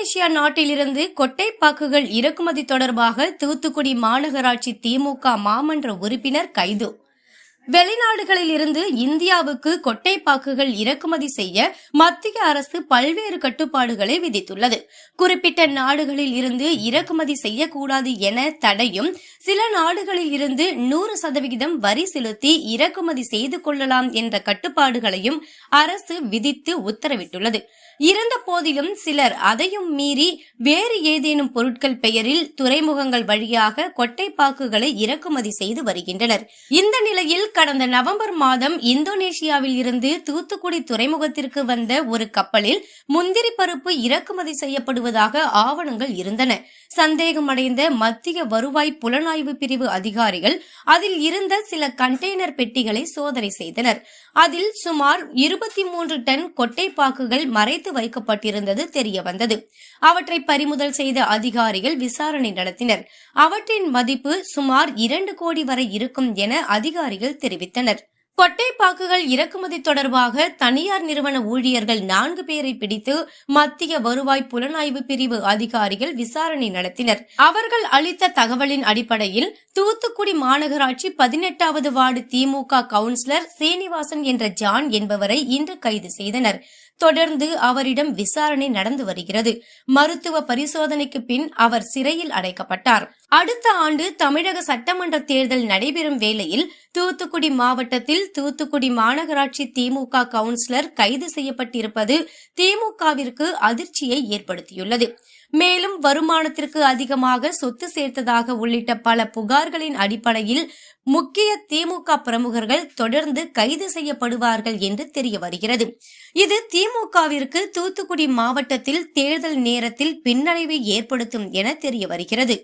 Indonesia நாட்டிலிருந்து கொட்டைப்பாக்குகள் இறக்குமதி தொடர்பாக தூத்துக்குடி மாநகராட்சி திமுக மாமன்ற உறுப்பினர் கைது. வெளிநாடுகளில் இருந்து இந்தியாவுக்கு கொட்டைப்பாக்குகள் இறக்குமதி செய்ய மத்திய அரசு பல்வேறு கட்டுப்பாடுகளை விதித்துள்ளது. குறிப்பிட்ட நாடுகளில் இருந்து இறக்குமதி செய்யக்கூடாது என தடையும் சில நாடுகளில் இருந்து நூறு சதவிகிதம் வரி செலுத்தி இறக்குமதி செய்து கொள்ளலாம் என்ற கட்டுப்பாடுகளையும் அரசு விதித்து உத்தரவிட்டுள்ளது. இருந்த போதிலும் சிலர் அதையும் மீறி வேறு ஏதேனும் பொருட்கள் பெயரில் துறைமுகங்கள் வழியாக கொட்டைப்பாக்குகளை இறக்குமதி செய்து வருகின்றனர். இந்த நிலையில் கடந்த நவம்பர் மாதம் இந்தோனேஷியாவில் இருந்து தூத்துக்குடி துறைமுகத்திற்கு வந்த ஒரு கப்பலில் முந்திரி பருப்பு இறக்குமதி செய்யப்படுவதாக ஆவணங்கள் இருந்தன. சந்தேகமடைந்த மத்திய வருவாய் புலனாய்வு பிரிவு அதிகாரிகள் அதில் இருந்த சில கண்டெய்னர் பெட்டிகளை சோதனை செய்தனர். அதில் சுமார் இருபத்தி மூன்று டன் கொட்டைப்பாக்குகள் மறைத்து வைக்கப்பட்டிருந்தது தெரிய வந்தது அவற்றை பறிமுதல் செய்த அதிகாரிகள் விசாரணை நடத்தினர். அவற்றின் மதிப்பு சுமார் இரண்டு கோடி வரை இருக்கும் என அதிகாரிகள் தெரிவித்தனர். கொட்டைப்பாக்குகள் இறக்குமதி தொடர்பாக தனியார் நிறுவன ஊழியர்கள் நான்கு பேரை பிடித்து மத்திய வருவாய் புலனாய்வு பிரிவு அதிகாரிகள் விசாரணை நடத்தினர். அவர்கள் அளித்த தகவலின் அடிப்படையில் தூத்துக்குடி மாநகராட்சி பதினெட்டாவது வார்டு திமுக கவுன்சிலர் சீனிவாசன் என்ற ஜான் என்பவரை இன்று கைது செய்தனர். தொடர்ந்து அவரிடம் விசாரணை நடந்து வருகிறது. மருத்துவ பரிசோதனைக்கு பின் அவர் சிறையில் அடைக்கப்பட்டார். அடுத்த ஆண்டு தமிழக சட்டமன்ற தேர்தல் நடைபெறும் வேளையில் தூத்துக்குடி மாவட்டத்தில் தூத்துக்குடி மாநகராட்சி திமுக கவுன்சிலர் கைது செய்யப்பட்டிருப்பது திமுகவிற்கு அதிர்ச்சியை ஏற்படுத்தியுள்ளது. மேலும் வருமானத்திற்கு அதிகமாக சொத்து சேர்த்ததாக உள்ளிட்ட பல புகார்களின் அடிப்படையில் முக்கிய திமுக பிரமுகர்கள் தொடர்ந்து கைது செய்யப்படுவார்கள் என்று தெரிய வருகிறது. இது திமுகவிற்கு தூத்துக்குடி மாவட்டத்தில் தேர்தல் நேரத்தில் பின்னடைவை ஏற்படுத்தும் என தெரிய வருகிறது.